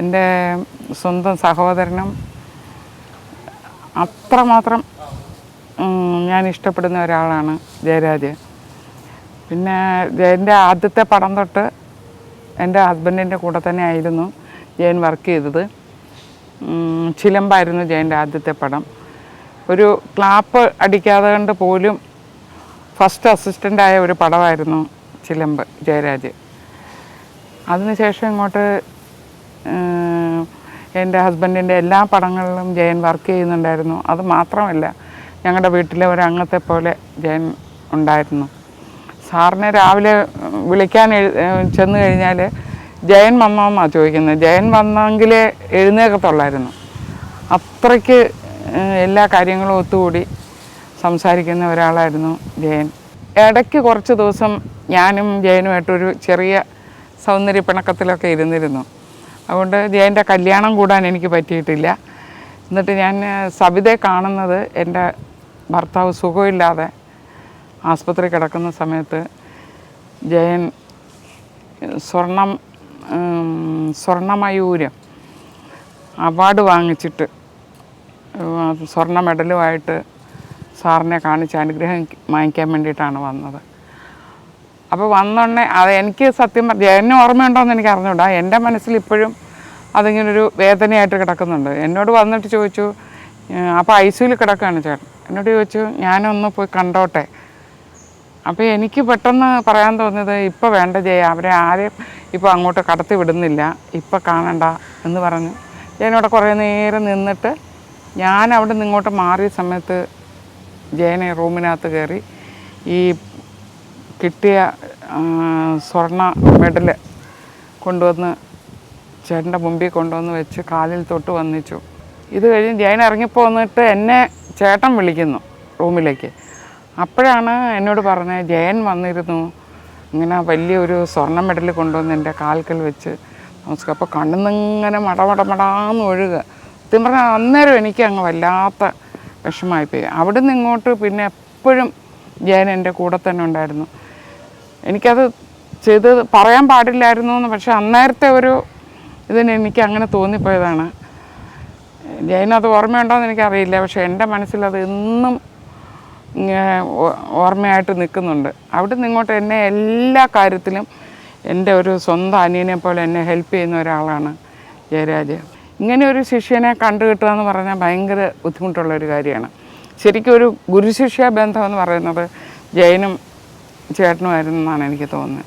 എന്റെ സ്വന്തം സഹോദരനും അത്രമാത്രം ഞാൻ ഇഷ്ടപ്പെടുന്ന ഒരാളാണ് ജയരാജ്. പിന്നെ ജയന്റെ ആദ്യത്തെ പടം തൊട്ട് എന്റെ ഹസ്ബൻഡിന്റെ കൂടെ തന്നെ ആയിരുന്നു ജയൻ വർക്ക് ചെയ്തത്. ചിലമ്പായിരുന്നു ജയന്റെ ആദ്യത്തെ പടം. ഒരു ക്ലാപ്പ് അടിക്കാതെ കൊണ്ട് പോലും ഫസ്റ്റ് അസിസ്റ്റന്റായ ഒരു പടമായിരുന്നു ചിലമ്പ് ജയരാജ്. അതിനുശേഷം ഇങ്ങോട്ട് എന്റെ ഹസ്ബൻഡിന്റെ എല്ലാ പടങ്ങളിലും ജയൻ വർക്ക് ചെയ്യുന്നുണ്ടായിരുന്നു. അത് മാത്രമല്ല ഞങ്ങളുടെ വീട്ടിലെ ഒരു അംഗത്തെ പോലെ ജയൻ ഉണ്ടായിരുന്നു. സാറിനെ രാവിലെ വിളിക്കാൻ ചെന്ന് കഴിഞ്ഞാൽ ജയൻ വന്നോന്നാണ് ചോദിക്കുന്നത്. ജയൻ വന്നെങ്കിലേ എഴുന്നേക്കത്തുള്ളായിരുന്നു അത്രയ്ക്ക് എല്ലാ കാര്യങ്ങളും ഒത്തുകൂടി സംസാരിക്കുന്ന ഒരാളായിരുന്നു ജയൻ. ഇടയ്ക്ക് കുറച്ച് ദിവസം ഞാനും ജയനുമായിട്ടൊരു ചെറിയ സൗന്ദര്യ പിണക്കത്തിലൊക്കെ ഇരുന്നിരുന്നു. അതുകൊണ്ട് ജയന്റെ കല്യാണം കൂടാൻ എനിക്ക് പറ്റിയിട്ടില്ല. എന്നിട്ട് ഞാൻ സബിതയെ കാണുന്നത് എന്റെ ഭർത്താവ് സുഖമില്ലാതെ ആസ്പത്രി കിടക്കുന്ന സമയത്ത് ജയൻ സ്വർണം സ്വർണമയൂരം അവാർഡ് വാങ്ങിച്ചിട്ട് സ്വർണ സ്വർണ മെഡലുമായിട്ട് സാറിനെ കാണിച്ച് അനുഗ്രഹം വാങ്ങിക്കാൻ വേണ്ടിയിട്ടാണ് വന്നത്. അപ്പോൾ വന്നോടനെ അത് എനിക്ക് സത്യം ഓർമ്മയുണ്ടോ ഓർമ്മയുണ്ടോയെന്ന് എനിക്ക് അറിഞ്ഞൂടാ. എന്റെ മനസ്സിൽ ഇപ്പോഴും അതിങ്ങനൊരു വേദനയായിട്ട് കിടക്കുന്നുണ്ട്. എന്നോട് വന്നിട്ട് ചോദിച്ചു അപ്പോൾ ഐ സിയിൽ കിടക്കുകയാണ് ചേട്ടൻ. എന്നോട് ചോദിച്ചു ഞാനൊന്ന് പോയി കണ്ടോട്ടെ. അപ്പോൾ എനിക്ക് പെട്ടെന്ന് പറയാൻ തോന്നിയത് ഇപ്പോൾ വേണ്ട ജയ അവരെ ആരെയും ഇപ്പോൾ അങ്ങോട്ട് കടത്തി വിടുന്നില്ല. ഇപ്പോൾ കാണണ്ട എന്ന് പറഞ്ഞു. ജയനോടെ കുറേ നേരം നിന്നിട്ട് ഞാൻ അവിടെ ഇങ്ങോട്ട് മാറിയ സമയത്ത് ജയനെ റൂമിനകത്ത് കയറി ഈ കിട്ടിയ സ്വർണ മെഡൽ കൊണ്ടുവന്ന് ചേട്ടന്റെ മുമ്പിൽ കൊണ്ടുവന്ന് വെച്ച് കാലിൽ തൊട്ട് വന്നിച്ചു. ഇത് കഴിഞ്ഞ് ജയൻ ഇറങ്ങിപ്പോന്നിട്ട് എന്നെ ചേട്ടൻ വിളിക്കുന്നു റൂമിലേക്ക്. അപ്പോഴാണ് എന്നോട് പറഞ്ഞത് ജയൻ വന്നിരുന്നു ഇങ്ങനെ വലിയൊരു സ്വർണ മെഡൽ കൊണ്ടുവന്ന് എന്റെ കാൽക്കൽ വെച്ച് നമസ്കാരം. അപ്പോൾ കണ്ണുന്നിങ്ങനെ മടമടമടാന്ന് ഒഴുകുക സത്യം പറഞ്ഞാൽ അന്നേരം എനിക്ക് അങ്ങ് വല്ലാത്ത വിഷമായിപ്പോയി അവിടെ നിന്ന് ഇങ്ങോട്ട് പിന്നെ എപ്പോഴും ജയൻ എന്റെ കൂടെ തന്നെ ഉണ്ടായിരുന്നു. എനിക്കത് ചെയ്ത് പറയാൻ പാടില്ലായിരുന്നു എന്ന് പക്ഷെ അന്നേരത്തെ ഒരു ഇതിന് എനിക്ക് അങ്ങനെ തോന്നിപ്പോയതാണ്. ജയനത് ഓർമ്മയുണ്ടോയെന്ന് എനിക്കറിയില്ല. പക്ഷെ എന്റെ മനസ്സിലത് ഇങ്ങനെ ഓർമ്മയായിട്ട് നിൽക്കുന്നുണ്ട്. അവിടെ നിന്ന് ഇങ്ങോട്ട് എന്നെ എല്ലാ കാര്യത്തിലും എന്റെ ഒരു സ്വന്തം അനിയനെ പോലെ എന്നെ ഹെൽപ്പ് ചെയ്യുന്ന ഒരാളാണ് ജയരാജ്. ഇങ്ങനെ ഒരു ശിഷ്യനെ കണ്ടു കിട്ടുക എന്ന് പറഞ്ഞാൽ ഭയങ്കര ബുദ്ധിമുട്ടുള്ള ഒരു കാര്യമാണ്. ശരിക്കും ഒരു ഗുരുശിഷ്യ ബന്ധം എന്ന് പറയുന്നത് ജയനും ചേട്ടനുമായിരുന്നു എന്നാണ് എനിക്ക് തോന്നുന്നത്.